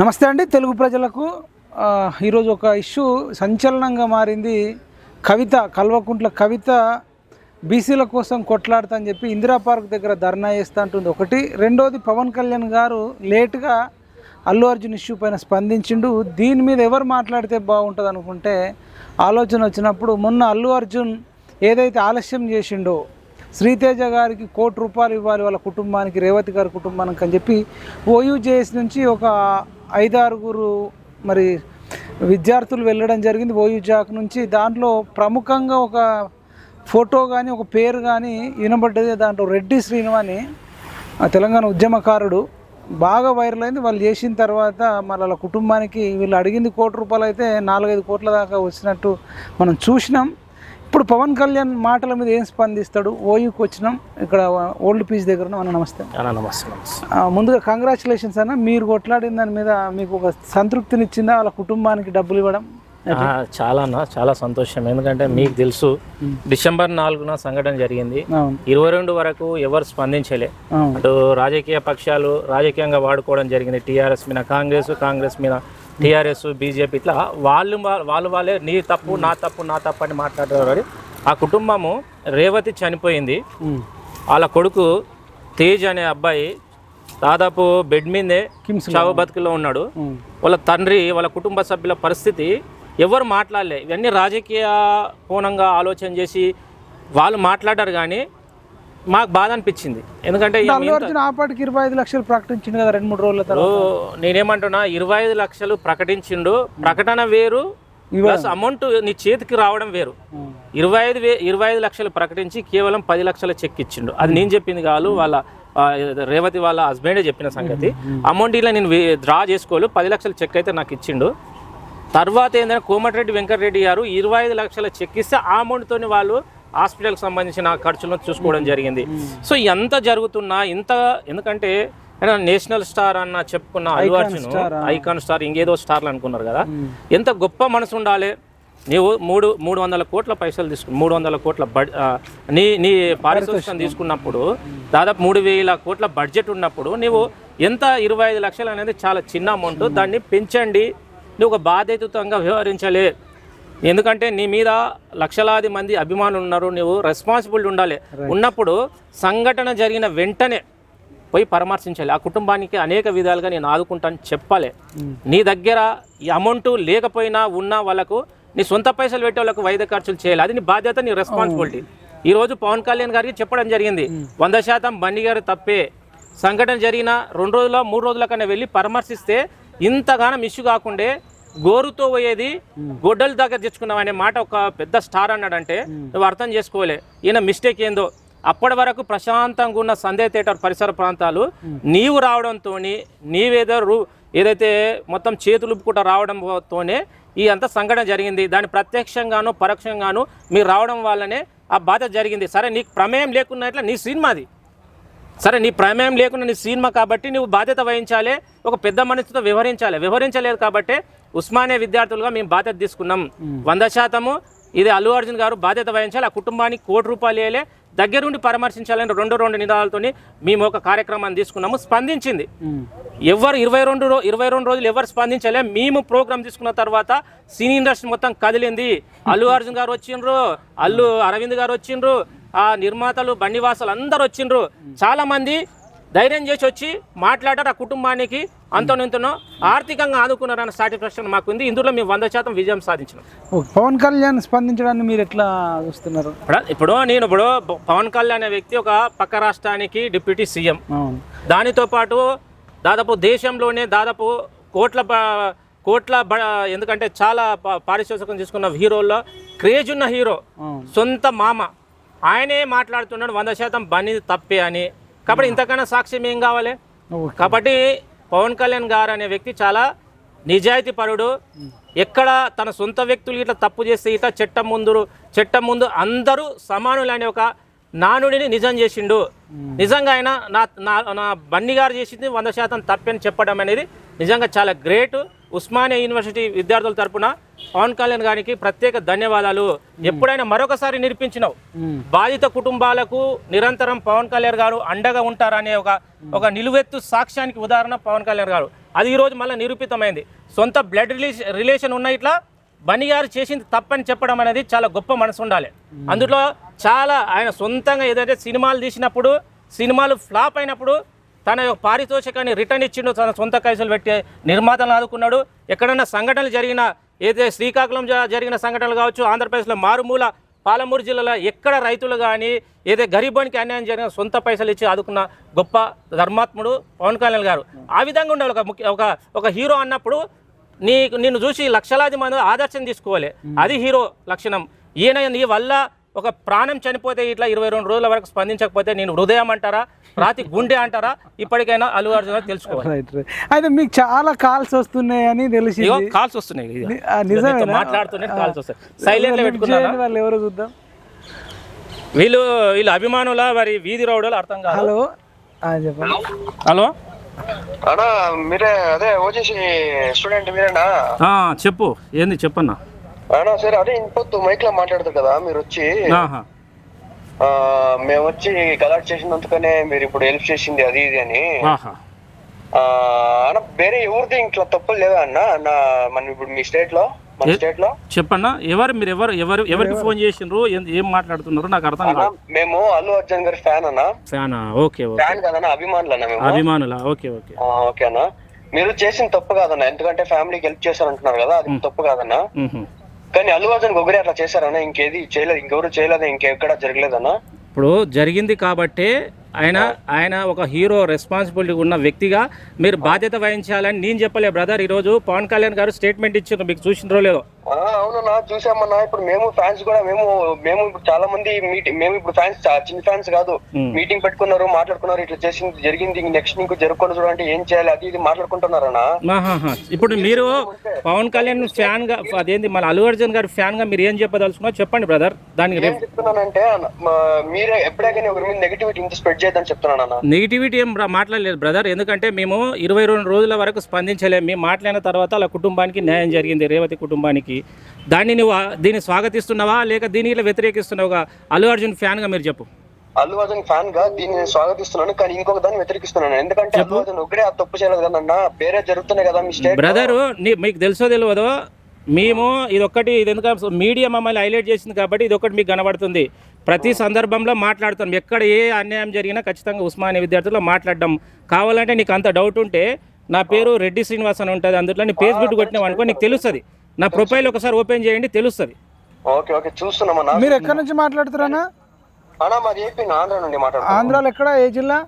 నమస్తే అండి తెలుగు ప్రజలకు. ఈరోజు ఒక ఇష్యూ సంచలనంగా మారింది. కవిత కల్వకుంట్ల కవిత బీసీల కోసం కొట్లాడతా అని చెప్పి ఇందిరా పార్క్ దగ్గర ధర్నా చేస్తూ అంటుంది. ఒకటి. రెండోది పవన్ కళ్యాణ్ గారు లేటుగా అల్లు అర్జున్ ఇష్యూ పైన స్పందించిండు. దీని మీద ఎవరు మాట్లాడితే బాగుంటుంది అనుకుంటే ఆలోచన వచ్చినప్పుడు మొన్న అల్లు అర్జున్ ఏదైతే ఆలస్యం చేసిండో శ్రీతేజ గారికి కోటి రూపాయలు ఇవ్వాలి వాళ్ళ కుటుంబానికి రేవతి గారి కుటుంబానికి అని చెప్పి ఓయూజేఎస్ నుంచి ఒక ఐదారుగురు మరి విద్యార్థులు వెళ్ళడం జరిగింది ఓయూజాక్ నుంచి. దాంట్లో ప్రముఖంగా ఒక ఫోటో కానీ ఒక పేరు కానీ వినబడ్డది. దాంట్లో రెడ్డి శ్రీనివాని ఆ తెలంగాణ ఉద్యమకారుడు. బాగా వైరల్ అయింది. వాళ్ళు చేసిన తర్వాత మళ్ళీ వాళ్ళ కుటుంబానికి వీళ్ళు అడిగింది కోటి రూపాయలు అయితే నాలుగైదు కోట్ల దాకా వచ్చినట్టు మనం చూసినాం. ఇప్పుడు పవన్ కళ్యాణ్ మాటల మీద ఏం స్పందిస్తాడు? ఓయూకి వచ్చినాం. ఇక్కడ ఓల్డ్ పీస్ దగ్గర ఉన్నాం. అన్న నమస్తే. అన్న నమస్తే ముందుగా కంగ్రాచులేషన్స్ అన్న. మీరు కొట్లాడిన దాని మీద మీకు ఒక సంతృప్తినిచ్చిందా? వాళ్ళ కుటుంబానికి డబ్బులు ఇవ్వడం? చాలా అన్న చాలా సంతోషం. ఎందుకంటే మీకు తెలుసు డిసెంబర్ నాలుగున సంఘటన జరిగింది. ఇరవై రెండు వరకు ఎవరు స్పందించలే. అటు రాజకీయ పక్షాలు రాజకీయంగా వాడుకోవడం జరిగింది. టీఆర్ఎస్ మీద కాంగ్రెస్ కాంగ్రెస్ మీద టీఆర్ఎస్ బీజేపీ ఇట్లా వాళ్ళు వాళ్ళు వాళ్ళే నీ తప్పు నా తప్పు నా తప్పు అని మాట్లాడేవారు ఆ కుటుంబము రేవతి చనిపోయింది. వాళ్ళ కొడుకు తేజ్ అనే అబ్బాయి దాదాపు బెడ్ మీదే కిమ్స్ చావు బతుకులో ఉన్నాడు. వాళ్ళ తండ్రి వాళ్ళ కుటుంబ సభ్యుల పరిస్థితి ఎవరు మాట్లాడలే ఇవన్నీ రాజకీయ కోణంగా ఆలోచన చేసి వాళ్ళు మాట్లాడారు కానీ మాకు బాధ అనిపించింది. ఎందుకంటే ఇక అల్లు అర్జున్ ఆపాటికి ఇరవై ఐదు లక్షలు ప్రకటించింది కదా రెండు మూడు రోజుల తర్వాత. నేనేమంటున్నా ఇరవై ఐదు లక్షలు ప్రకటించిండు. ప్రకటన వేరు ప్లస్ అమౌంట్ నీ చేతికి రావడం వేరు. ఇరవై ఐదు వే ఇరవై ఐదు లక్షలు ప్రకటించి కేవలం పది లక్షల చెక్ ఇచ్చిండు. అది నేను చెప్పింది కాదు వాళ్ళ రేవతి వాళ్ళ హస్బెండే చెప్పిన సంగతి. అమౌంట్ ఇలా నేను డ్రా చేసుకోలేదు పది లక్షల చెక్ అయితే నాకు ఇచ్చిండు. తర్వాత ఏంటంటే కోమటిరెడ్డి వెంకటరెడ్డి గారు ఇరవై ఐదు లక్షల చెక్ ఇస్తే ఆ అమౌంట్తో వాళ్ళు హాస్పిటల్కి సంబంధించిన ఖర్చులను చూసుకోవడం జరిగింది. సో ఎంత జరుగుతున్నా ఇంత ఎందుకంటే నేషనల్ స్టార్ అన్న చెప్పుకున్న అల్లు అర్జున్. ఐకాన్ స్టార్ ఇంకేదో స్టార్లు అనుకున్నారు కదా. ఎంత గొప్ప మనసు ఉండాలి. నీవు మూడు మూడు వందల కోట్ల పైసలు తీసుకు మూడు వందల కోట్ల బడ్ నీ నీ పారితోషికం తీసుకున్నప్పుడు దాదాపు మూడు వేల కోట్ల బడ్జెట్ ఉన్నప్పుడు నీవు ఎంత ఇరవై ఐదు లక్షలు అనేది చాలా చిన్న అమౌంట్ దాన్ని పెంచండి. నువ్వు ఒక బాధ్యతయుతంగా వ్యవహరించాలి. ఎందుకంటే నీ మీద లక్షలాది మంది అభిమానులు ఉన్నారు నువ్వు రెస్పాన్సిబిలిటీ ఉండాలి ఉన్నప్పుడు సంఘటన జరిగిన వెంటనే పోయి పరామర్శించాలి. ఆ కుటుంబానికి అనేక విధాలుగా నేను ఆదుకుంటాను చెప్పాలి. నీ దగ్గర ఈ అమౌంట్ లేకపోయినా ఉన్నా వాళ్ళకు నీ సొంత పైసలు పెట్టే వాళ్ళకు వైద్య ఖర్చులు చేయాలి. అది నీ బాధ్యత నీ రెస్పాన్సిబిలిటీ ఈ రోజు పవన్ కళ్యాణ్ గారికి చెప్పడం జరిగింది. వంద శాతం బండి గారు తప్పే. సంఘటన జరిగిన రెండు రోజుల మూడు రోజుల కన్నా వెళ్ళి పరామర్శిస్తే ఇంతగానం ఇష్యూ కాకుండే గోరుతో పోయేది గొడ్డల దగ్గర తెచ్చుకున్నావు అనే మాట ఒక పెద్ద స్టార్ అన్నాడంటే నువ్వు అర్థం చేసుకోలే. ఈయన మిస్టేక్ ఏందో. అప్పటి వరకు ప్రశాంతంగా ఉన్న సందే థియేటర్ పరిసర ప్రాంతాలు నీవు రావడంతో నీవేదో రూ ఏదైతే మొత్తం చేతులు ఉప్పుకుంటూ రావడంతోనే ఈ అంత సంఘటన జరిగింది. దాని ప్రత్యక్షంగాను పరోక్షంగాను మీరు రావడం వల్లనే ఆ బాధ జరిగింది. సరే నీకు ప్రమేయం లేకున్నట్ల నీ సినిమాది. సరే నీ ప్రమేయం లేకుండా నీ సినిమా కాబట్టి నువ్వు బాధ్యత వహించాలి ఒక పెద్ద మనిషితో వ్యవహరించాలి. వ్యవహరించలేదు కాబట్టి ఉస్మానియా విద్యార్థులుగా మేము బాధ్యత తీసుకున్నాం. వంద శాతము ఇది అల్లు అర్జున్ గారు బాధ్యత వహించాలి ఆ కుటుంబానికి కోటి రూపాయలు వేయాలి దగ్గరుండి పరామర్శించాలని రెండు రెండు నిదాలతోని మేము ఒక కార్యక్రమాన్ని తీసుకున్నాము స్పందించింది. ఎవరు ఇరవై రెండు రో ఇరవై రెండు రోజులు ఎవరు స్పందించలే మేము ప్రోగ్రామ్ తీసుకున్న తర్వాత సినీ ఇండస్ట్రీ మొత్తం కదిలింది. అల్లు అర్జున్ గారు వచ్చిండ్రు అల్లు అరవింద్ గారు వచ్చిండ్రు ఆ నిర్మాతలు బండివాసులు అందరు వచ్చిండ్రు. చాలా మంది ధైర్యం చేసి వచ్చి మాట్లాడారు ఆ కుటుంబానికి. అంతనో ఆర్థికంగా ఆదుకున్నారన్న సాటిస్ఫాక్షన్ మాకు ఉంది ఇందులో మేము వంద శాతం విజయం సాధించినాం. పవన్ కళ్యాణ్ స్పందించడాన్ని మీరు ఎట్లా చూస్తున్నారు? ఇప్పుడు నేను ఇప్పుడు పవన్ కళ్యాణ్ అనే వ్యక్తి ఒక పక్క రాష్ట్రానికి డిప్యూటీ సీఎం. దానితో పాటు దాదాపు దేశంలోనే దాదాపు కోట్ల కోట్ల బ- ఎందుకంటే చాలా పారితోషికం తీసుకున్న హీరోల్లో క్రేజ్ ఉన్న హీరో సొంత మామ. ఆయనే మాట్లాడుతున్నాడు వంద శాతం బని తప్పే అని. కాబట్టి ఇంతకన్నా సాక్ష్యం ఏం కావాలి. కాబట్టి పవన్ కళ్యాణ్ గారు అనే వ్యక్తి చాలా నిజాయితీ పరుడు. ఎక్కడ తన సొంత వ్యక్తులు ఇట్లా తప్పు చేస్తే ఇట్లా చట్టం ముందు చట్టం ముందు అందరూ సమానులు అనే ఒక నానుడిని నిజం చేసిండు. నిజంగా ఆయన నా నా నా బన్నీ గారు చేసింది వంద శాతం తప్పని చెప్పడం అనేది నిజంగా చాలా గ్రేట్. ఉస్మానియా యూనివర్సిటీ విద్యార్థుల తరపున పవన్ కళ్యాణ్ గారికి ప్రత్యేక ధన్యవాదాలు. ఎప్పుడైనా మరొకసారి నిరూపించినావు. బాధిత కుటుంబాలకు నిరంతరం పవన్ కళ్యాణ్ గారు అండగా ఉంటారనే ఒక ఒక నిలువెత్తు సాక్ష్యానికి ఉదాహరణ పవన్ కళ్యాణ్ గారు. అది ఈరోజు మళ్ళీ నిరూపితమైంది. సొంత బ్లడ్ రిలేషన్ రిలేషన్ ఉన్న ఇట్లా బని గారు చేసింది తప్పని చెప్పడం అనేది చాలా గొప్ప మనసు ఉండాలి. అందులో చాలా ఆయన సొంతంగా ఏదైతే సినిమాలు తీసినప్పుడు సినిమాలు ఫ్లాప్ అయినప్పుడు తన యొక్క పారితోషికాన్ని రిటర్న్ ఇచ్చిండు తన సొంత కైసలు పెట్టి నిర్మాతలను ఆదుకున్నాడు. ఎక్కడన్నా సంఘటనలు జరిగిన ఏదైతే శ్రీకాకుళం జ- జరిగిన సంఘటనలు కావచ్చు ఆంధ్రప్రదేశ్లో మారుమూల పాలమూరు జిల్లాలో ఎక్కడ రైతులు కానీ ఏదో గరీబానికి అన్యాయం జరిగిన సొంత పైసలు ఇచ్చి ఆదుకున్న గొప్ప ధర్మాత్ముడు పవన్ కళ్యాణ్ గారు. ఆ విధంగా ఉండాలి. ఒక ముఖ్య ఒక ఒక హీరో అన్నప్పుడు నీ నిన్ను చూసి లక్షలాది మంది ఆదర్శం తీసుకోవాలి. అది హీరో లక్షణం. ఈయన నీ వల్ల ఒక ప్రాణం చనిపోతే ఇట్లా ఇరవై రెండు రోజుల వరకు స్పందించకపోతే నేను హృదయం అంటారా రాతి గుండె అంటారా? ఇప్పటికైనా అల్లు అర్జున్ తెలుసుకోవాలి. రైట్ రైట్ అయితే మీకు చాలా కాల్స్ వస్తున్నాయని ఇగో తెలిసింది కాల్స్ వస్తున్నాయి. ఇక. ని- ఆ, ఇక నిజమేనా? నీతో మాట్లాడుతూనే కాల్స్ వస్తాయి. సైలెంట్ పెట్టుకున్నారా వాళ్ళు ఎవరో చూద్దాం. వీళ్ళు వీళ్ళు అభిమానుల మరి వీధి రౌడలు అర్థం కాదు. హలో? ఆ, చెప్పండి. హలో? అన్నా మీరే అదే ఓజేసి స్టూడెంట్ మీరేనా? ఆ, చెప్పు. ఏంది చెప్పన్నా? అన్నా సరే అదే ఇంకొద్దు మైక్లో మాట్లాడతారు కదా మీరు వచ్చి మేము వచ్చి గలాట్ చేసినందుకనే మీరు ఇప్పుడు హెల్ప్ చేసింది అది ఇది అని. అన్న వేరే ఎవరిది ఇంట్లో తప్పులు లేదా అన్న? నా మన ఇప్పుడు మీ స్టేట్లో? మన స్టేట్లో? చెప్పన్నా ఎవరు మీరు ఎవరు ఎవరు ఎవరికి ఫోన్ చేసిండ్రు? ఏం- ఏం మాట్లాడుతున్నారు? నాకు అర్థం కాదు. మేము అల్లు అర్జున్ గారి ఫ్యాన్ అన్న. ఫ్యానా ఓకే ఓకే. ఫ్యాన్ కదన్నా అభిమానులు అన్న మేము. అభిమానులా? Okay okay. ఆ, ఓకే అన్న. మీరు చేసిన తప్పు కాదన్న. ఎందుకంటే ఫ్యామిలీకి హెల్ప్ చేశారంటున్నారు కదా అది తప్పు కాదన్న. కానీ అల్లు అర్జున్ ఒకరే అట్లా చేశారన్న ఇంకేది చేయలేదు ఇంకెవరు చేయలేదు ఇంకెక్కడ జరగలేదన్న. ఇప్పుడు జరిగింది కాబట్టే ఆయన ఆయన ఒక హీరో రెస్పాన్సిబిలిటీ ఉన్న వ్యక్తిగా మీరు బాధ్యత వహించాలని నేను చెప్పలే బ్రదర్ ఈరోజు పవన్ కళ్యాణ్ గారు స్టేట్మెంట్ ఇచ్చారు మీకు చూసినరో లేదో. ఆ, అవునన్నా చూసామన్నా. ఇప్పుడు మేము ఫ్యాన్స్ కూడా మేము మేము ఇప్పుడు చాలా మంది మీటింగ్ మేము ఇప్పుడు ఫ్యాన్స్ చిన్న ఫ్యాన్స్ కాదు. మ్. మీటింగ్ పెట్టుకున్నారు మాట్లాడుకున్నారు ఇట్లా చేసింది జరిగింది. నెక్స్ట్ నీకు జరగకుండా చూడండి ఏం చేయాలి అది ఇది మాట్లాడుకుంటున్నారన్నా ఆహాహా. ఇప్పుడు మీరు పవన్ కళ్యాణ్ ఫ్యాన్గా అదేంటి మన అల్లు అర్జున్ గారి ఫ్యాన్గా మీరు ఏం చెప్పదలుచుకున్నారు చెప్పండి బ్రదర్. దానికి ఏం చెప్తున్నానంటే మా- మీరే ఎప్పుడే కానీ ఒకరి మీద నెగిటివిటీ ఇంత స్ప్రెడ్ చేయొద్దని చెప్తున్నానన్నా. నెగిటివిటీ ఏం మాట్లాడలేదు బ్రదర్. ఎందుకంటే మేము ఇరవై రెండు రోజుల వరకు స్పందించలేము. మేము మాట్లాడిన తర్వాత వాళ్ళ కుటుంబానికి న్యాయం జరిగింది రేవతి కుటుంబానికి. దాన్ని నువ్వు దీన్ని స్వాగతిస్తున్నావా లేక ఇట్లా వ్యతిరేకిస్తున్నావుగా? అల్లు అర్జున్ ఫ్యాన్గా మీరు చెప్పు. అల్లు అర్జున్ ఫ్యాన్గా దీన్ని నేను స్వాగతిస్తున్నాను కానీ ఇంకొక దాన్ని వ్యతిరేకిస్తున్నాను ఎందుకంటే అల్లు అర్జున్ ఒకరే ఆ తప్పు చేయలేదు కదన్నా వేరే జరుగుతున్నాయి కదా మీ స్టేట్ బ్రదరు మీకు తెలుసో తెలియదో మేము ఇదొక్కటి ఇది ఎందుకంటే మీడియా మమ్మల్ని హైలైట్ చేసింది కాబట్టి ఇది ఒకటి మీకు కనబడుతుంది. ప్రతి సందర్భంలో మాట్లాడుతాం ఎక్కడ ఏ అన్యాయం జరిగినా ఖచ్చితంగా ఉస్మానియా విద్యార్థుల్లో మాట్లాడడం. కావాలంటే నీకు అంత డౌట్ ఉంటే నా పేరు రెడ్డి శ్రీనివాస్ అని ఉంటుంది అందులో నీ ఫేస్బుక్ కొట్టినావు అనుకో నీకు తెలుస్తుంది. నా ప్రొఫైల్ ఒకసారి ఓపెన్ చేయండి తెలుస్తుంది. ఓకే ఓకే చూస్తున్నామన్నా మీరు ఎక్కడి నుంచి మాట్లాడుతున్నారా అన్నా? మాది ఏపీ ఆంధ్ర నుండి మాట్లాడుతున్నాం. ఆంధ్రాలో ఎక్కడ ఏ జిల్లా?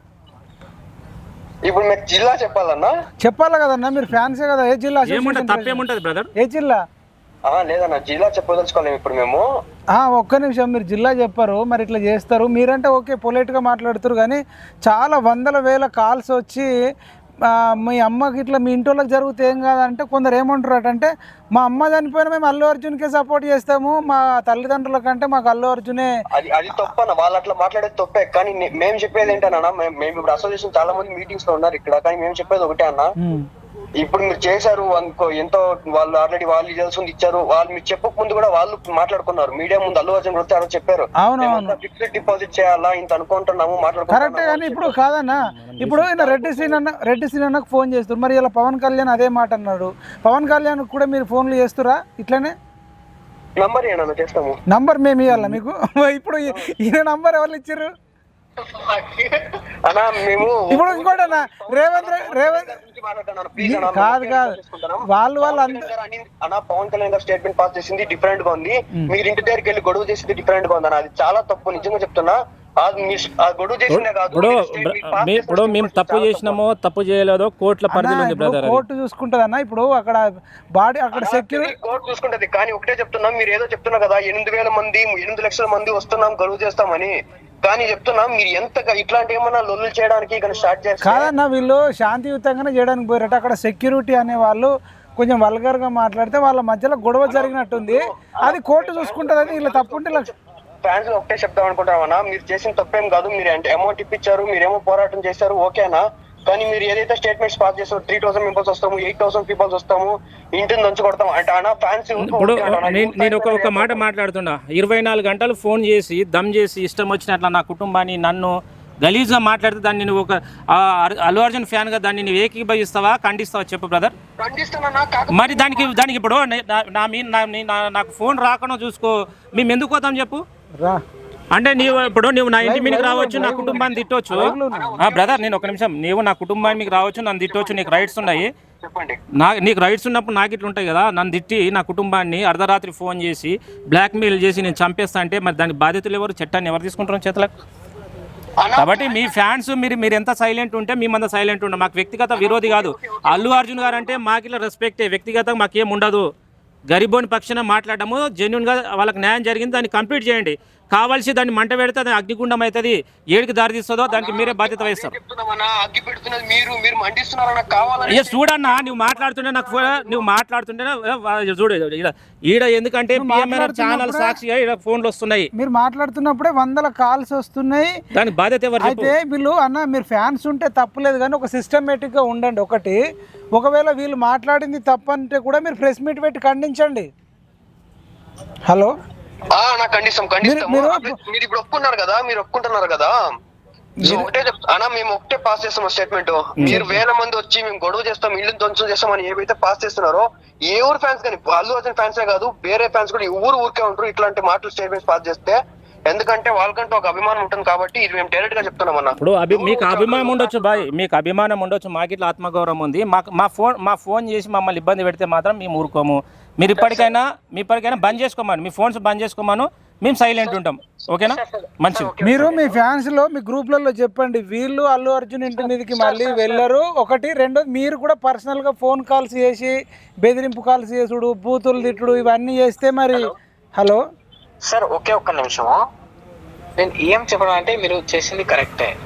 ఇప్పుడు మీకు జిల్లా చెప్పాలన్నా? చెప్పాలి కదన్నా మీరు ఫ్యాన్సే కదా ఏ జిల్లా ఏముంటుంది తప్పేముంటుంది బ్రదర్ ఏ జిల్లా? ఆ, లేదన్నా జిల్లా చెప్పదలుచుకోలేము ఇప్పుడు మేము. ఆ, ఒక్క నిమిషం మీరు జిల్లా చెప్పారు మరి ఇట్లా చేస్తారు. మీరంటే ఓకే పొలైట్గా మాట్లాడుతారు కానీ చాలా వందల వేల కాల్స్ వచ్చి మీ అమ్మకి ఇట్లా మీ ఇంటోళ్ళకి జరిగితే ఏం కాదంటే కొందరు ఏమంటారు అంటే మా అమ్మ చనిపోయినా మేము అల్లు అర్జున్కే సపోర్ట్ చేస్తాము మా తల్లిదండ్రుల కంటే మాకు అల్లు అర్జునే అది అది తప్పన్న వాళ్ళు అట్లా మాట్లాడేది తప్పే కానీ మేము చెప్పేది ఏంటన్నా మేము ఇప్పుడు అసోసియేషన్ చాలా మంది మీటింగ్స్లో ఉన్నారు ఇక్కడ కానీ మేము చెప్పేది ఒకటే అన్న. ఇప్పుడు మీరు చేశారు అనుకో ఎంతో వాళ్ళు ఆల్రెడీ వాళ్ళు తెలుసుకుంది ఇచ్చారు వాళ్ళు మీరు చెప్పక ముందు కూడా వాళ్ళు మాట్లాడుకున్నారు. మీడియా ముందు అల్లు అర్జున్ రోజు చెప్పారు. అవును ఫిక్స్డ్ డిపాజిట్ చేయాలా? ఇంత అనుకుంటున్నాము కరెక్టే కానీ ఇప్పుడు కాదన్నా. ఇప్పుడు ఈయన రెడ్డి సీన్ అన్న రెడ్డి సీన్ అన్నకు ఫోన్ చేస్తారు మరి ఇలా పవన్ కళ్యాణ్ అదే మాట అన్నాడు. పవన్ కళ్యాణ్ కూడా మీరు ఫోన్లు చేస్తురా? ఇట్లనే? నంబర్ చేస్తాము. నంబర్ మేము ఇవ్వాలా మీకు? ఇప్పుడు ఈయన నంబర్ ఎవరు ఇచ్చారు ఇప్పుడు ఇంకోటి అన్న రేవంత్ రేవంత్ కాదు కాదు. వాళ్ళు వాళ్ళు అన్న పవన్ కళ్యాణ్ గారు స్టేట్మెంట్ పాస్ చేసింది డిఫరెంట్గా ఉంది. మీరు ఇంటి దగ్గరికి వెళ్ళి గొడవ చేసింది డిఫరెంట్గా ఉంది అది చాలా తప్పు నిజంగా చెప్తున్నా. అది ఇప్పుడు మేము తప్పు చేసినామో తప్పు చేయలేదో కోర్టుల పరిధిలో ఉంది బ్రదర్ అది కోర్టు చూసుకుంటది అన్న ఇప్పుడు అక్కడ బాడీ అక్కడ సెక్యూరిటీ కోర్టు చూసుకుంటది. కానీ ఒకటే చెప్తున్నాం మీరు ఏదో చెప్తున్నారు కదా ఎనిమిది వేల మంది ఎనిమిది లక్షల మంది వస్తున్నాం గడువు చేస్తామని. కానీ చెప్తున్నాం మీరు ఎంత ఇట్లాంటి ఏమన్నా లొల్లు చేయడానికి ఇక్కడ స్టార్ట్ చేస్తారు కాదన్న వీళ్ళు శాంతియుతంగానే చేయడానికి పోయారట. అక్కడ సెక్యూరిటీ అనే వాళ్ళు కొంచెం వల్గర్గా మాట్లాడితే వాళ్ళ మధ్యలో గొడవ జరిగినట్టుంది. అది కోర్టు చూసుకుంటదని వీళ్ళు తప్పుంటే ఫ్యాన్స్ ఒకటే చెప్దాం అనుకుంటామన్నా మీరు చేసిన తప్పేం కాదు. మీరు అంటే అమౌంట్ ఇప్పించారు మీరేమో పోరాటం చేశారు ఓకేనా కానీ మీరు ఏదైతే స్టేట్మెంట్స్ పాస్ చేస్తారో త్రీ థౌసండ్ మెంబర్స్ వస్తాము ఎయిట్ థౌసండ్ పీపుల్స్ వస్తాము ఇంటిని దంచు కొడతాం. అంటే అన్న ఫ్యాన్స్ ఇప్పుడు నేను ఒక ఒక మాట మాట్లాడుతున్నా. ఇరవై నాలుగు గంటలు ఫోన్ చేసి దమ్ చేసి ఇష్టం వచ్చినట్ల నా కుటుంబాన్ని నన్ను గలీజ్గా మాట్లాడితే దాన్ని నువ్వు ఒక అల్లు అర్జున్ ఫ్యాన్గా దాన్ని నువ్వు ఏకీభవిస్తావా ఖండిస్తావా చెప్పు బ్రదర్ మరి దానికి దానికి ఇప్పుడు నే- మీ నాకు ఫోన్ రాకుండా చూసుకో. మేము ఎందుకు పోతాం చెప్పు? రా. అంటే నీవు ఇప్పుడు నువ్వు నా ఇంటి మీదకి రావచ్చు నా కుటుంబాన్ని తిట్టవచ్చు బ్రదర్ నేను ఒక నిమిషం. నీవు నా కుటుంబానికి రావచ్చు నన్ను తిట్టవచ్చు నీకు రైట్స్ ఉన్నాయి. చెప్పండి. నా నీకు రైట్స్ ఉన్నప్పుడు నాకు ఇట్లా ఉంటాయి కదా నన్ను తిట్టి నా కుటుంబాన్ని అర్ధరాత్రి ఫోన్ చేసి బ్లాక్మెయిల్ చేసి నేను చంపేస్తా అంటే మరి దానికి బాధ్యతలు ఎవరు? చట్టాన్ని ఎవరు తీసుకుంటారు చేతులకు? కాబట్టి మీ ఫ్యాన్స్ మీరు మీరు ఎంత సైలెంట్ ఉంటే మేమంత సైలెంట్ ఉండం. మాకు వ్యక్తిగత విరోధి కాదు. అల్లు అర్జున్ గారు అంటే మాకు ఇలా రెస్పెక్టే వ్యక్తిగతంగా మాకేం ఉండదు. గరిబోని పక్షాన మాట్లాడము జెన్యున్గా వాళ్ళకి న్యాయం జరిగింది దాన్ని కంప్లీట్ చేయండి. కావాల్సి దాన్ని మంట పెడితే అది అగ్నిగుండం అవుతుంది. ఏడికి దారి తీస్తుందో దానికి మీరే బాధ్యత వహిస్తారు. చెప్తున్నామన్నా అగ్గి పెడుతున్నది మీరు మీరు మండిస్తున్నారా? నాకు కావాలని అయ్యా చూడన్నా నువ్వు మాట్లాడుతుంటే నాకు నువ్వు మాట్లాడుతుంటే చూడు ఈడ ఎందుకంటే ఛానల్ సాక్షిగా ఈడ ఫోన్లు వస్తున్నాయి. మీరు మాట్లాడుతున్నప్పుడే వందల కాల్స్ వస్తున్నాయి. దానికి బాధ్యత ఎవరు అయితే వీళ్ళు అన్న మీరు ఫ్యాన్స్ ఉంటే తప్పులేదు కానీ ఒక సిస్టమేటిక్గా ఉండండి. ఒకటి ఒకవేళ వీళ్ళు మాట్లాడింది తప్పంటే కూడా మీరు ప్రెస్ మీట్ పెట్టి ఖండించండి. హలో? ఆ, నాకు ఖండిస్తాం ఖండిస్తాము. మీరు- ఇప్పుడు ఒప్పుకున్నారు కదా మీరు ఒప్పుకుంటున్నారు కదా? ఒకటే అన్నా మేము ఒకటే పాస్ చేస్తాం స్టేట్మెంట్ మీరు వేల మంది వచ్చి మేము గొడవ చేస్తాం ఇల్లు ధ్వంసం చేస్తాం అని ఏవైతే పాస్ చేస్తున్నారో ఏ ఊరు ఫ్యాన్స్ కానీ అల్లు అర్జున్ ఫ్యాన్సే కాదు వేరే ఫ్యాన్స్ కూడా ఊరు ఊరికే ఉంటారు ఇట్లాంటి మాటలు స్టేట్మెంట్స్ పాస్ చేస్తే. ఎందుకంటే వాళ్ళకంటూ ఒక అభిమానం ఉంటుంది కాబట్టి ఇది మేము డైరెక్ట్గా చెప్తున్నాం అన్న. ఇప్పుడు మీకు అభిమానం ఉండొచ్చు బాయ్ మీకు అభిమానం ఉండొచ్చు మాకు ఇట్లా ఆత్మగౌరవం ఉంది. మాకు మా ఫోన్ మా ఫోన్ చేసి మమ్మల్ని ఇబ్బంది పెడితే మాత్రం మేము ఊరుకోము. మీరు ఇప్పటికైనా మీ ఇప్పటికైనా బంద్ చేసుకోమను. మీ ఫోన్స్ బంద్ చేసుకోమను. మేము సైలెంట్ ఉంటాం. ఓకేనా? మంచిది. మీరు మీ ఫ్యాన్స్లో మీ గ్రూప్లలో చెప్పండి. వీళ్ళు అల్లు అర్జున్ ఇంటి మీదకి మళ్ళీ వెళ్ళరు. ఒకటి రెండోది మీరు కూడా పర్సనల్గా ఫోన్ కాల్స్ చేసి బెదిరింపు కాల్స్ చేసుడు బూతులు తిట్టుడు ఇవన్నీ చేస్తే మరి హలో? సార్ ఒకే ఒక్క నిమిషము. నేను ఏం చెప్పడం అంటే మీరు చేసింది కరెక్టే.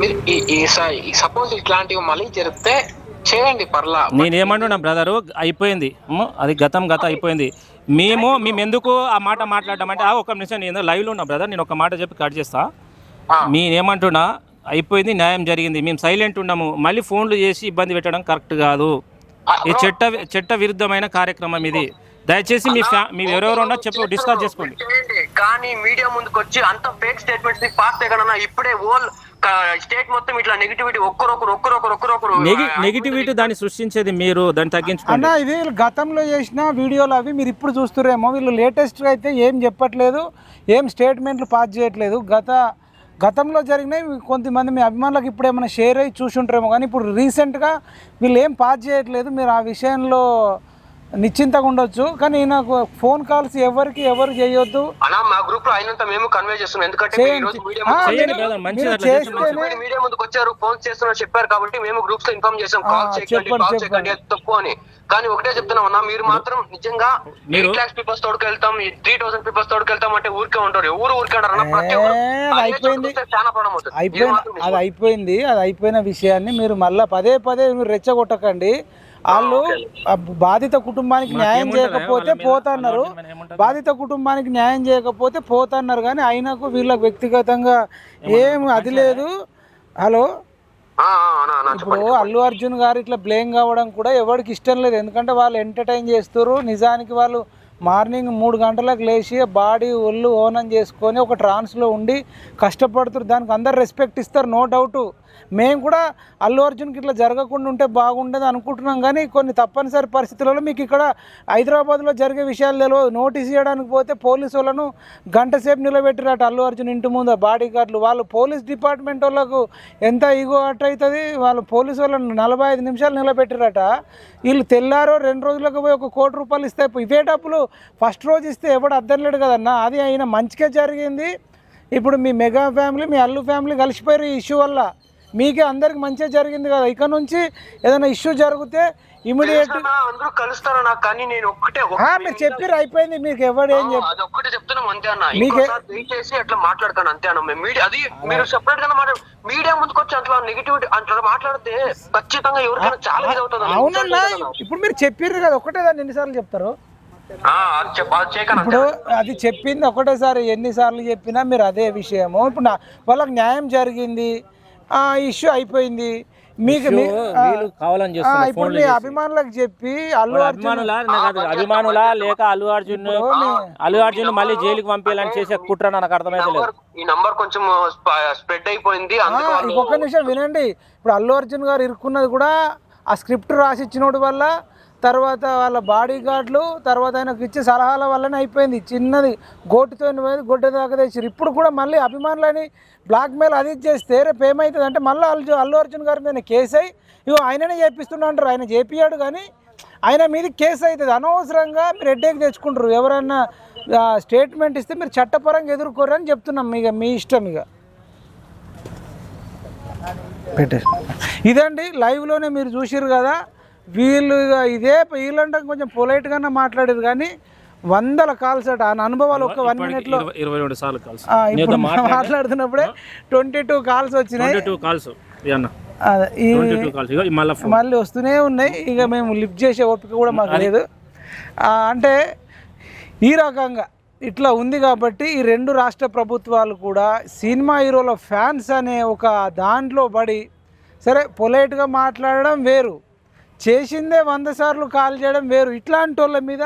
మీరు ఈ- ఈ సపోజ్ ఇట్లాంటివి మళ్ళీ జరిగితే చేయండి పర్లా. నేనేమంటున్నా బ్రదరు అయిపోయింది. అది గతం గత అయిపోయింది. మేము మేము ఎందుకు ఆ మాట మాట్లాడడం అంటే ఒక నిమిషం నేను లైవ్లో ఉన్నా బ్రదర్ నేను ఒక మాట చెప్పి కట్ చేస్తా. నేనేమంటున్నా అయిపోయింది న్యాయం జరిగింది. మేము సైలెంట్ ఉన్నాము. మళ్ళీ ఫోన్లు చేసి ఇబ్బంది పెట్టడం కరెక్ట్ కాదు. ఈ చట్ట చట్ట విరుద్ధమైన కార్యక్రమం ఇది. దయచేసి మీ ఫ్యా మీ ఎవరెవరు ఉన్నా చెప్పు డిస్కస్ చేసుకోండి. కానీ మీడియా ముందుకు వచ్చి అంత ఫేక్ స్టేట్మెంట్స్ పాస్ ఇప్పుడే ఓల్ స్టేట్ మొత్తం ఇట్లా నెగిటివిటీ ఒక్కరొకరు ఒక్కరొకరు ఒక్కరొకరు నెగి నెగిటివిటీ దాన్ని సృష్టించేది మీరు దాన్ని తగ్గించుకోండి. అన్న ఇది వీళ్ళు గతంలో చేసిన వీడియోలు అవి మీరు ఇప్పుడు చూస్తురేమో వీళ్ళు లేటెస్ట్గా అయితే ఏం చెప్పట్లేదు ఏం స్టేట్మెంట్లు పాస్ చేయట్లేదు. గత గతంలో జరిగినవి కొంతమంది మీ అభిమానులకు ఇప్పుడు ఏమైనా షేర్ అయ్యి చూసుంటారేమో. కానీ ఇప్పుడు రీసెంట్గా వీళ్ళు ఏం పాస్ చేయట్లేదు. మీరు ఆ విషయంలో నిశ్చింతగా ఉండొచ్చు. కానీ నాకు ఫోన్ కాల్స్ ఎవరికి ఎవరు చేయొద్దు. అలా మా గ్రూప్లో అయినంత మేము కన్వే చేస్తున్నాం. ఎందుకంటే మీరు ఈ రోజు మీడియా ముందుకు చేయండి మీరు- brother, మంచిది మీరు అట్లా చేస్తే చేస్తేనే మీరు మీడియా ముందుకు వచ్చారు ఫోన్ చేస్తున్నారు చెప్పారు కాబట్టి మేము గ్రూప్స్లో ఇన్ఫార్మ్ చేసాం ఆ, కాల్ చేయకండి చెప్పండి, కాల్ చెప్పండి. చేయకండి అది తప్పు అని. కానీ ఒకటే చెప్తున్నాం అన్న మీరు మాత్రం నిజంగా మీరు- ఎయిట్ లాక్స్ పీపుల్స్ తోడుకు వెళ్తాం త్రీ థౌసండ్ పీపుల్స్ తోడుకు వెళ్తాం అంటే ఊరికే ఉంటారు. ఎవరు ఊరికే ఉంటారు అన్న ప్రతి ఒక్కరు. ఏ, అది అదే అయిపోయింది. చాలా ప్రాబ్లం అవుతుంది. ఇది అయిపోయిన మాత్రం అది అయిపోయింది అది అయిపోయిన విషయాన్ని మీరు మళ్ళీ పదే పదే మీరు రెచ్చగొట్టకండి. వాళ్ళు బాధిత కుటుంబానికి న్యాయం? చేయకపోతే పోతన్నారు? బాధిత కుటుంబానికి న్యాయం చేయకపోతే పోతన్నారు కానీ అయినకు వీళ్ళకి వ్యక్తిగతంగా ఏం అది లేదు. హలో? ఇప్పుడు అల్లు అర్జున్ గారు ఇట్లా బ్లేమ్ కావడం కూడా ఎవరికి ఇష్టం లేదు. ఎందుకంటే వాళ్ళు ఎంటర్టైన్ చేస్తారు నిజానికి వాళ్ళు మార్నింగ్ మూడు గంటలకు లేచి బాడీ ఒళ్ళు ఓనం చేసుకొని ఒక ట్రాన్స్లో ఉండి కష్టపడుతారు దానికి అందరు రెస్పెక్ట్ ఇస్తారు నో డౌట్ మేము కూడా అల్లు అర్జున్కి ఇట్లా జరగకుండా ఉంటే బాగుండేది అనుకుంటున్నాం కానీ కొన్ని తప్పనిసరి పరిస్థితులలో మీకు ఇక్కడ హైదరాబాద్లో జరిగే విషయాలు తెలియదు నోటీస్ చేయడానికి పోతే పోలీసు వాళ్ళను గంట సేపు నిలబెట్టిరట అల్లు అర్జున్ ఇంటి ముందు. బాడీ గార్డులు వాళ్ళు పోలీస్ డిపార్ట్మెంట్ వాళ్ళకు ఎంత ఇగో అట్ అవుతుంది వాళ్ళు పోలీసు వాళ్ళను నలభై ఐదు నిమిషాలు నిలబెట్టిరట. వీళ్ళు తెల్లారో రెండు రోజులకు పోయి ఒక కోటి రూపాయలు ఇస్తే ఇవే డబ్బులు ఫస్ట్ రోజు ఇస్తే ఎవడు అద్దలేడు కదన్నా. అది అయినా మంచిగా జరిగింది. ఇప్పుడు మీ మెగా ఫ్యామిలీ మీ అల్లు ఫ్యామిలీ కలిసిపోయారు ఈ ఇష్యూ వల్ల. మీకే అందరికి మంచిగా జరిగింది కదా. ఇక నుంచి ఏదైనా ఇష్యూ జరిగితే ఇమీడియట్ అందరూ కలుస్తారన్న కానీ నేను ఒక్కటే మీరు చెప్పారు అయిపోయింది. మీకు ఎవడు ఏం చెప్పి అది ఒక్కటే చెప్తున్నాం అంతే అన్న. మీకే- చేసి అట్లా మాట్లాడతాను అంతే అన్న. మేము మీడియా అది మీరు సెపరేట్గా మాట్లాడు మీడియా ముందుకు వచ్చి అట్లా నెగిటివిటీ అట్లా మాట్లాడితే ఖచ్చితంగా ఎవరికైనా చాలా ఇది అవుతుంది. అవునన్నా ఇప్పుడు మీరు చెప్పారు కదా ఒకటే దాన్ని ఎన్నిసార్లు చెప్తారు. ఇప్పుడు అది చెప్పింది ఒకటేసారి ఎన్నిసార్లు చెప్పినా మీరు అదే విషయము. ఇప్పుడు వాళ్ళకి న్యాయం జరిగింది. ఇష్యూ అయిపోయింది. మీకు కావాలని ఇప్పుడు మీ. అభిమానులకు చెప్పి అల్లు అర్జున్ అభిమానులా? నాకు అది అభిమానులా లేక అల్లు అర్జున్ అల్లు అర్జున్ మళ్ళీ జైలుకి పంపించాలని చేసే కుట్ర నాకు అర్థమైతే లేదు. ఈ నంబర్ కొంచెం స్ప్రెడ్ అయిపోయింది ఇంకొక నిమిషం వినండి. ఇప్పుడు అల్లు అర్జున్ గారు ఇరుక్కున్నది కూడా ఆ స్క్రిప్ట్ రాసిచ్చినోడు వల్ల తర్వాత వాళ్ళ బాడీ గార్డులు తర్వాత ఆయనకు ఇచ్చే సలహాల వల్లనే అయిపోయింది. చిన్నది గోటుతో పోయింది గొడ్డ దాకా తెచ్చారు ఇప్పుడు కూడా మళ్ళీ అభిమానులని బ్లాక్మెయిల్ అది చేస్తే రేపు ఏమవుతుంది అంటే మళ్ళీ అల్లు అల్లు అర్జున్ గారి మీద కేసు అయ్యి ఇగో ఆయననే చేపిస్తున్నా అంటారు ఆయన చేపియాడు కానీ ఆయన మీద కేసు అవుతుంది. అనవసరంగా మీరు హెడ్ఏక్ తెచ్చుకుంటారు. ఎవరన్నా స్టేట్మెంట్ ఇస్తే మీరు చట్టపరంగా ఎదుర్కోరు అని చెప్తున్నాం. ఇక మీ ఇష్టం ఇక ఇదండి లైవ్లోనే మీరు చూసిరు కదా. వీళ్ళు ఇదే వీళ్ళంటే కొంచెం పొలైట్గానే మాట్లాడేది కానీ వందల కాల్స్ అట. ఆ అనుభవాలు ఒక వన్ ఇప్పటికి మినిట్లో ఇరవై- రెండు సార్లు కాల్స్ ఇప్పుడు మాట్లాడుతున్నప్పుడే ట్వంటీ టూ కాల్స్ వచ్చినాయి టూ కాల్స్ మళ్ళీ వస్తూనే ఉన్నాయి. ఇక మేము లిఫ్ట్ చేసే ఓపిక కూడా మాకు లేదు. అంటే ఈ రకంగా ఇట్లా ఉంది కాబట్టి ఈ రెండు రాష్ట్ర ప్రభుత్వాలు కూడా సినిమా హీరోల ఫ్యాన్స్ అనే ఒక దాంట్లో పడి సరే పొలైట్గా మాట్లాడడం వేరు. చేసిందే వంద సార్లు కాల్ చేయడం వేరు. ఇట్లాంటి వాళ్ళ మీద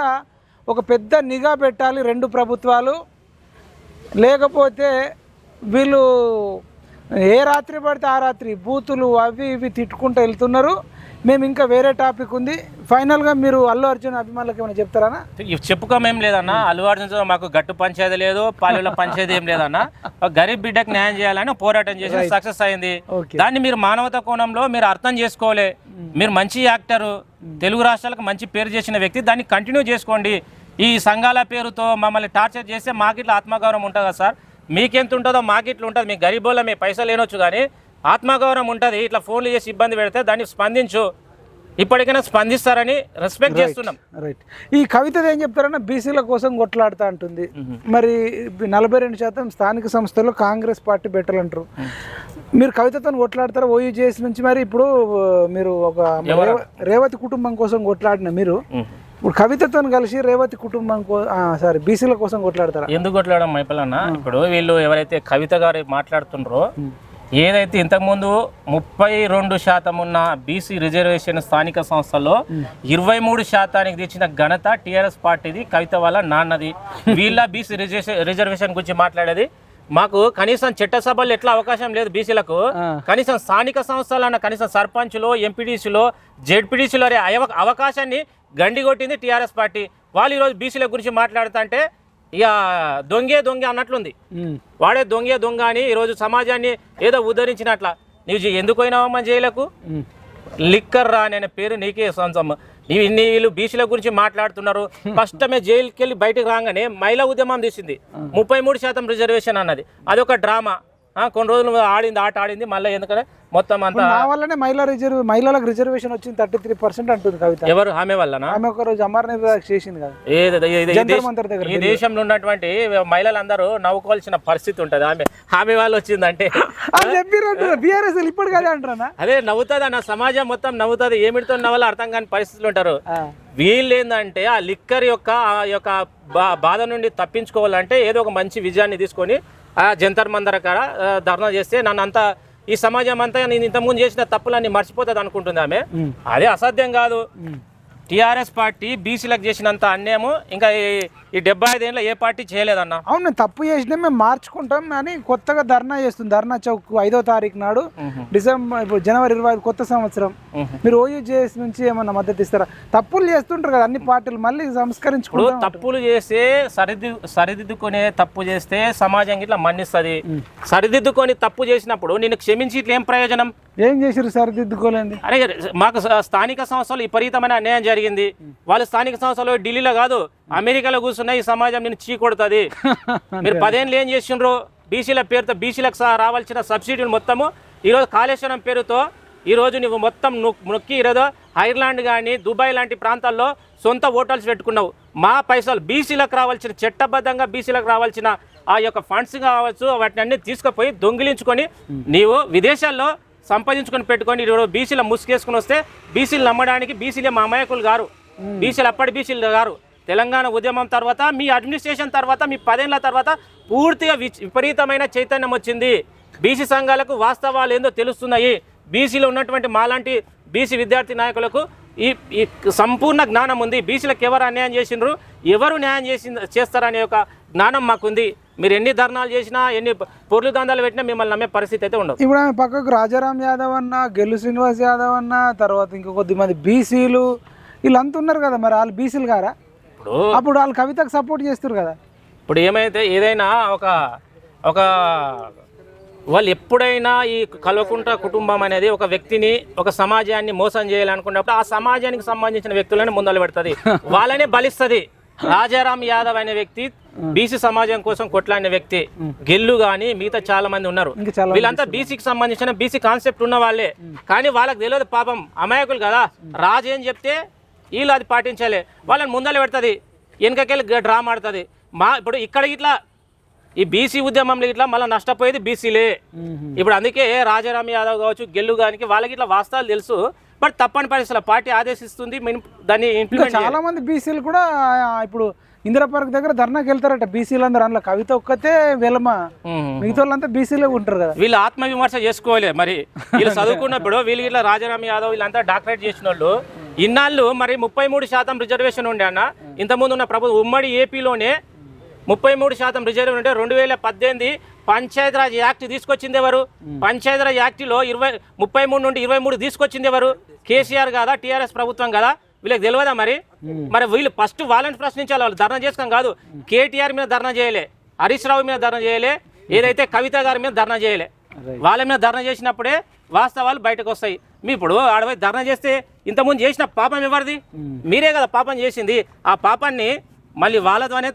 ఒక పెద్ద నిఘా పెట్టాలి రెండు ప్రభుత్వాలు. లేకపోతే వీళ్ళు ఏ రాత్రి పడితే ఆ రాత్రి బూతులు అవి ఇవి తిట్టుకుంటూ వెళ్తున్నారు. మేము ఇంకా వేరే టాపిక్ ఉంది. ఫైనల్గా మీరు అల్లు అర్జున్ అభిమానులకు ఏమైనా చెప్తారా? చెప్పుకోమేం లేదన్న. అల్లు అర్జున్తో మాకు గట్టు పంచాయతీ లేదు పాలెల పంచాయతీ ఏం లేదన్న. ఒక గరీబ్ బిడ్డకు న్యాయం చేయాలని పోరాటం చేసి సక్సెస్ అయింది. దాన్ని మీరు మానవత కోణంలో మీరు అర్థం చేసుకోలే. మీరు మంచి యాక్టర్ తెలుగు రాష్ట్రాలకు మంచి పేరు చేసిన వ్యక్తి దాన్ని కంటిన్యూ చేసుకోండి. ఈ సంఘాల పేరుతో మమ్మల్ని టార్చర్ చేస్తే మాకిట్లా ఆత్మగౌరవం ఉంటుంది కదా సార్? మీకెంత ఉంటుందో మాకిట్లా ఉంటుంది మీ గరీబోళ్ళ మీ పైసలు లేనొచ్చు కానీ ఆత్మగౌరవం ఉంటుంది. ఇట్లా ఫోన్లు చేసి ఇబ్బంది పెడితే దాన్ని స్పందించు. ఇప్పటికైనా స్పందిస్తారని రెస్పెక్ట్ చేస్తున్నాం. రైట్ ఈ కవిత ఏం చెప్తారన్నా బీసీల కోసం కొట్లాడుతా అంటుంది. మరి నలభై రెండు శాతం స్థానిక సంస్థల్లో కాంగ్రెస్ పార్టీ పెట్టాలంటారు మీరు కవితతో కొట్లాడతారు? ఓయూజేఎస్ నుంచి మరి ఇప్పుడు మీరు ఒక రేవ- రేవతి కుటుంబం కోసం కొట్లాడిన మీరు ఇప్పుడు కవితతో కలిసి రేవతి కుటుంబం సారీ బీసీల కోసం కొట్లాడతారా? ఎందుకు కొట్లాడడం మైపలన్న ఇప్పుడు వీళ్ళు ఎవరైతే కవిత గారు మాట్లాడుతుండ్రో ఏదైతే ఇంతకుముందు ముప్పై రెండు శాతం ఉన్న బీసీ రిజర్వేషన్ స్థానిక సంస్థల్లో ఇరవై మూడు శాతానికి తెచ్చిన ఘనత టీఆర్ఎస్ పార్టీది కవిత వాళ్ళ నాన్నది. వీళ్ళ బీసీ రిజర్వేషన్ రిజర్వేషన్ గురించి మాట్లాడేది మాకు కనీసం చట్టసభల్లో ఎట్లా అవకాశం లేదు బీసీలకు. కనీసం స్థానిక సంస్థలన్న కనీసం సర్పంచ్లో ఎంపీడీసీలో జెడ్పీడీసీలో అవకాశాన్ని గండి కొట్టింది టీఆర్ఎస్ పార్టీ. వాళ్ళు ఈరోజు బీసీల గురించి మాట్లాడుతుంటే ఇక దొంగే దొంగ అన్నట్లుంది. వాడే దొంగే దొంగ అని ఈరోజు సమాజాన్ని ఏదో ఉద్ధరించినట్ల నీవు ఎందుకు పోయినావమ్మా జైలకు. లిక్కర్ రా అనే పేరు నీకే సొంతం నీవు ఇన్ని వీళ్ళు బీసీల గురించి మాట్లాడుతున్నారు. ఫస్ట్ ఆమె జైలుకి వెళ్ళి బయటకు రాగానే మహిళా ఉద్యమం తీసింది. ముప్పై మూడు శాతం రిజర్వేషన్ అన్నది. అదొక డ్రామా. కొన్ని రోజులు ఆడింది ఆట ఆడింది మళ్ళీ ఎందుకంటే మొత్తం అంతా నా వల్లనే మహిళా రిజర్వ్ మహిళలకు రిజర్వేషన్ వచ్చింది థర్టీ త్రీ పర్సెంట్ అంటుంది కవిత. ఎవరు? ఆమె వల్లనా? ఆమె ఒక రోజు అమర్నాథ్ చేసింది కదా. ఈ దేశంలో ఉన్నటువంటి మహిళలందరూ నవ్వుకోవాల్సిన పరిస్థితి ఉంటది. ఆమె ఆమె వాళ్ళు వచ్చిందంటే. బీఆర్ఎస్ ఇప్పుడు కదా అంటారా అదే నవ్వుతుంది అన్న సమాజం మొత్తం నవ్వుతుంది. ఏమిటితో నవ్వాలో అర్థం కాని పరిస్థితులు ఉంటారు. వీళ్ళు ఏంటంటే ఆ లిక్కర్ యొక్క ఆ యొక్క బాధ నుండి తప్పించుకోవాలంటే ఏదో ఒక మంచి విజయాన్ని తీసుకొని ఆ జంతర్ మందర కాడ ధర్నా చేస్తే నన్ను అంతా ఈ సమాజం అంతా నేను ఇంతకుముందు చేసిన తప్పులన్నీ మర్చిపోతుంది అనుకుంటుంది ఆమె అదే అసాధ్యం కాదు. టీఆర్ఎస్ పార్టీ బీసీలకు చేసినంత అన్యాయము ఇంకా ఈ- డెబ్బై ఐదేళ్ళలో ఏ పార్టీ చేయలేదన్న. అవును తప్పు చేసినా మేము మార్చుకుంటాం అని కొత్తగా ధర్నా చేస్తుంది. ధర్నా చౌక్ ఐదో తారీఖు నాడు డిసెంబర్ ఇప్పుడు జనవరి ఇరవై ఐదు కొత్త సంవత్సరం. మీరు ఓయూజేఎస్ నుంచి ఏమన్నా మద్దతు ఇస్తారా? తప్పులు చేస్తుంటారు కదా అన్ని పార్టీలు మళ్ళీ ఇప్పుడు సంస్కరించుకుంటాం. తప్పులు చేస్తే సరిది సరిదిద్దుకునే తప్పు చేస్తే సమాజం ఇట్లా మన్నిస్తుంది. సరిదిద్దుకొని తప్పు చేసినప్పుడు నేను క్షమించి ఇట్లా ఏం ప్రయోజనం? ఏం చేసిరు సరిదిద్దుకోలేండి అరే మాకు స్థానిక సంస్థలు విపరీతమైన అన్యాయం జరిగింది. వాళ్ళు స్థానిక సంస్థలు ఢిల్లీలో కాదు అమెరికాలో కూర్చున్న ఈ సమాజం నేను చీ కొడుతుంది. మీరు పదేళ్ళు ఏం చేసిండ్రు? బీసీల పేరుతో బీసీలకు రావాల్సిన సబ్సిడీలు మొత్తము ఈరోజు కాళేశ్వరం పేరుతో ఈరోజు నువ్వు మొత్తం నొక్- నొక్కి ఈరోజు ఐర్లాండ్ కానీ దుబాయ్ లాంటి ప్రాంతాల్లో సొంత హోటల్స్ పెట్టుకున్నావు. మా పైసలు బీసీలకు రావాల్సిన చట్టబద్ధంగా బీసీలకు రావాల్సిన ఆ యొక్క ఫండ్స్ కావచ్చు వాటిని అన్ని తీసుకుపోయి దొంగిలించుకొని నీవు విదేశాల్లో సంపాదించుకొని పెట్టుకొని ఈరోజు బీసీల ముసుగేసుకుని వస్తే బీసీలు నమ్మడానికి బీసీలే మా అమాయకులు గారు. బీసీలు అప్పటి బీసీలు గారు. తెలంగాణ ఉద్యమం తర్వాత మీ అడ్మినిస్ట్రేషన్ తర్వాత మీ పదేళ్ళ తర్వాత పూర్తిగా విపరీతమైన చైతన్యం వచ్చింది. బీసీ సంఘాలకు వాస్తవాలు ఏందో తెలుస్తున్నాయి. బీసీలో ఉన్నటువంటి మాలాంటి బీసీ విద్యార్థి నాయకులకు ఈ ఈ సంపూర్ణ జ్ఞానం ఉంది. బీసీలకు ఎవరు అన్యాయం చేసిండ్రు? ఎవరు న్యాయం చేసి చేస్తారనే ఒక జ్ఞానం మాకుంది. మీరు ఎన్ని ధర్నాలు చేసినా ఎన్ని పొర్లు దందాలు పెట్టినా మిమ్మల్ని నమ్మే పరిస్థితి అయితే ఉండదు. ఇప్పుడు ఆమె పక్కకు రాజారాం యాదవ్ అన్న గెల్లు శ్రీనివాస్ యాదవ్ అన్న తర్వాత ఇంకా కొద్ది మంది బీసీలు వీళ్ళంతా ఉన్నారు కదా మరి వాళ్ళు బీసీలు గారా ఇప్పుడు అప్పుడు వాళ్ళు కవితకు సపోర్ట్ చేస్తారు కదా. ఇప్పుడు ఏమైతే ఏదైనా ఒక ఒక వాళ్ళు ఎప్పుడైనా ఈ కల్వకుంట కుటుంబం అనేది ఒక వ్యక్తిని ఒక సమాజాన్ని మోసం చేయాలనుకున్నప్పుడు ఆ సమాజానికి సంబంధించిన వ్యక్తులను ముందలు పెడుతుంది. వాళ్ళనే బలిస్తుంది. రాజారాం యాదవ్ అనే వ్యక్తి బీసీ సమాజం కోసం కొట్లాడిన వ్యక్తి. గెల్లు గాని మిగతా చాలా మంది ఉన్నారు. వీళ్ళంతా బీసీకి సంబంధించిన బీసీ కాన్సెప్ట్ ఉన్న వాళ్ళే. కానీ వాళ్ళకి తెలియదు పాపం అమాయకులు కదా. రాజు ఏం చెప్తే వీళ్ళు అది పాటించాలి. వాళ్ళని ముందర పెడుతుంది. వెనకకెళ్ళి డ్రామా ఆడుతుంది మా ఇప్పుడు ఇక్కడ ఇట్లా ఈ బీసీ ఉద్యమంలో ఇట్లా మళ్ళీ నష్టపోయేది బీసీలే ఇప్పుడు అందుకే రాజారాం యాదవ్ కావచ్చు గెల్లు గానికి వాళ్ళకి ఇట్లా వాస్తవాలు తెలుసు. బట్ తప్పని పరిస్థితుల్లో పార్టీ ఆదేశిస్తుంది మేము దాన్ని చాలా మంది బీసీలు కూడా ఇప్పుడు ఇందిరా పార్క్ దగ్గర ధర్నాకి వెళ్తారట బీసీలు అందరూ అందులో కవిత ఒక్కతే వెలమ మిగతా వాళ్ళంతా బీసీలే ఉంటారు కదా. వీళ్ళు ఆత్మవిమర్శ చేసుకోవాలి మరి. వీళ్ళు చదువుకున్నప్పుడు వీళ్ళు ఇట్లా రాజారాం యాదవ్ వీళ్ళంతా డాక్టరేట్ చేసిన వాళ్ళు ఇన్నాళ్ళు మరి ముప్పై మూడు శాతం రిజర్వేషన్ ఉండే అన్న. ఇంతకుముందు ఉన్న ప్రభుత్వం ఉమ్మడి ఏపీలోనే ముప్పై మూడు శాతం రిజర్వేషన్ ఉంటే రెండు వేల పద్దెనిమిది పంచాయతీరాజ్ యాక్ట్ తీసుకొచ్చింది ఎవరు? పంచాయతీరాజ్ యాక్ట్లో ఇరవై ముప్పై మూడు నుండి ఇరవై మూడు తీసుకొచ్చింది ఎవరు? కేసీఆర్ కాదా? టీఆర్ఎస్ ప్రభుత్వం కదా? వీళ్ళకి తెలియదా మరి? మరి వీళ్ళు ఫస్ట్ వాళ్ళని ప్రశ్నించాలి వాళ్ళు ధర్నా చేసుకోం కాదు కేటీఆర్ మీద ధర్నా చేయలే హరీష్ రావు మీద ధర్నా చేయలే ఏదైతే కవిత గారి మీద ధర్నా చేయలే. వాళ్ళ మీద ధర్నా చేసినప్పుడే వాస్తవాలు బయటకు వస్తాయి. మీ ఇప్పుడు ఆడపోయి ధర్నా చేస్తే ఇంతకుముందు చేసిన పాపం ఎవరిది? మీరే కదా పాపం చేసింది. ఆ పాపాన్ని మళ్ళీ వాళ్ళతోనే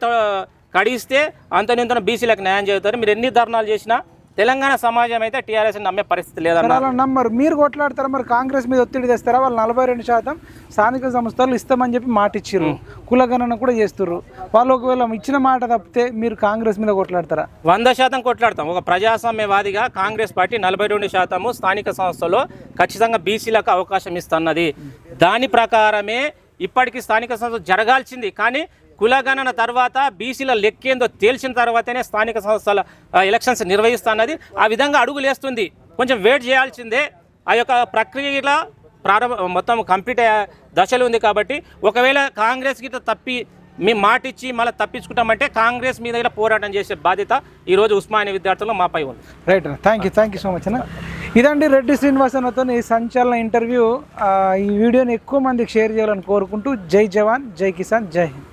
కడిగిస్తే అంతనింతన బీసీలకు న్యాయం చేస్తారు. మీరు ఎన్ని ధర్నాలు చేసినా తెలంగాణ సమాజం అయితే టీఆర్ఎస్ నమ్మే పరిస్థితి లేదన్న వాళ్ళ నంబర్ మీరు కొట్లాడతారా? మరి కాంగ్రెస్ మీద ఒత్తిడి తెస్తారా? వాళ్ళు నలభై రెండు శాతం స్థానిక సంస్థలు ఇస్తామని చెప్పి మాట ఇచ్చిర్రు కులగణన కూడా చేస్తుర్రు. వాళ్ళు ఒకవేళ ఇచ్చిన మాట తప్పితే మీరు కాంగ్రెస్ మీద కొట్లాడతారా? వంద శాతం కొట్లాడతాం. ఒక ప్రజాస్వామ్యవాదిగా కాంగ్రెస్ పార్టీ నలభై రెండు శాతము స్థానిక సంస్థలో ఖచ్చితంగా బీసీలకు అవకాశం ఇస్తున్నది. దాని ప్రకారమే ఇప్పటికీ స్థానిక సంస్థ జరగాల్సింది. కానీ కులగణన తర్వాత బీసీల లెక్కేందో తేల్చిన తర్వాతనే స్థానిక సంస్థల ఎలక్షన్స్ నిర్వహిస్తున్నది ఆ విధంగా అడుగులేస్తుంది కొంచెం వెయిట్ చేయాల్సిందే. ఆ యొక్క ప్రక్రియలో ప్రారంభ మొత్తం కంప్లీట్ దశలు ఉంది కాబట్టి ఒకవేళ కాంగ్రెస్ గిట్ల తప్పి మీ మాట ఇచ్చి మళ్ళీ తప్పించుకుంటామంటే కాంగ్రెస్ మీద ఇలా పోరాటం చేసే బాధ్యత ఈరోజు ఉస్మానియా విద్యార్థులు మాపై ఉంది. Right thank you thank you so much అన్న. ఇదండి రెడ్డి శ్రీనివాసనతో ఈ సంచలన ఇంటర్వ్యూ. ఈ వీడియోని ఎక్కువ మందికి షేర్ చేయాలని కోరుకుంటూ జై జవాన్ జై కిసాన్ జై హింద్.